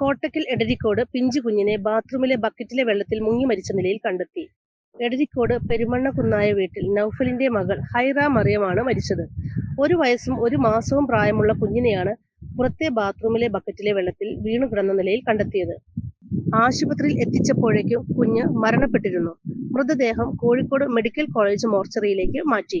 കോട്ടക്കൽ എടരിക്കോട് പിഞ്ചു കുഞ്ഞിനെ ബാത്റൂമിലെ ബക്കറ്റിലെ വെള്ളത്തിൽ മുങ്ങി മരിച്ച നിലയിൽ കണ്ടെത്തി. എടരിക്കോട് പെരുമണ്ണ കുന്നായ വീട്ടിൽ നൌഫലിന്റെ മകൾ ഹൈറ മറിയമാണ് മരിച്ചത്. ഒരു വയസ്സും ഒരു മാസവും പ്രായമുള്ള കുഞ്ഞിനെയാണ് പുറത്തെ ബാത്റൂമിലെ ബക്കറ്റിലെ വെള്ളത്തിൽ വീണു കിടന്ന നിലയിൽ കണ്ടെത്തിയത്. ആശുപത്രിയിൽ എത്തിച്ചപ്പോഴേക്കും കുഞ്ഞ് മരണപ്പെട്ടിരുന്നു. മൃതദേഹം കോഴിക്കോട് മെഡിക്കൽ കോളേജ് മോർച്ചറിയിലേക്ക് മാറ്റി.